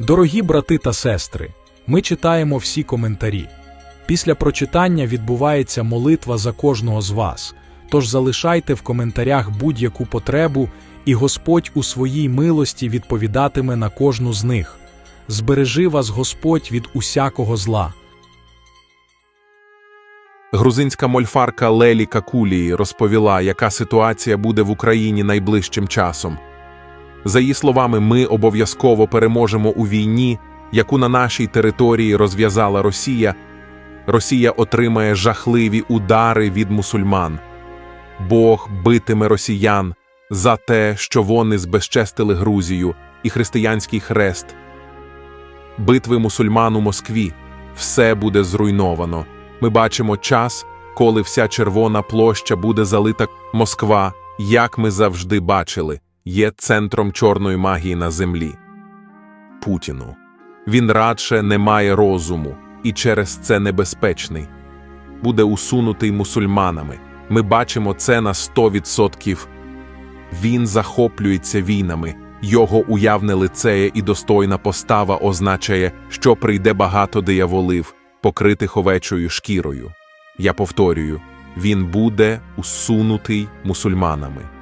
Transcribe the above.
Дорогі брати та сестри, ми читаємо всі коментарі. Після прочитання відбувається молитва за кожного з вас. Тож залишайте в коментарях будь-яку потребу, і Господь у своїй милості відповідатиме на кожну з них. Збережи вас Господь від усякого зла. Грузинська мольфарка Лелі Какулії розповіла, яка ситуація буде в Україні найближчим часом. За її словами, ми обов'язково переможемо у війні, яку на нашій території розв'язала Росія. Росія отримає жахливі удари від мусульман. Бог битиме росіян за те, що вони збезчестили Грузію і християнський хрест. Битви мусульман у Москві все буде зруйновано. Ми бачимо час, коли вся червона площа буде залита. Москва, як ми завжди бачили, є центром чорної магії на землі. Путіну. Він радше не має розуму і через це небезпечний. Буде усунутий мусульманами. Ми бачимо це на 100%. Він захоплюється війнами. Його уявне лицеє і достойна постава означає, що прийде багато дияволив, покритих овечою шкірою. Я повторюю, він буде усунутий мусульманами.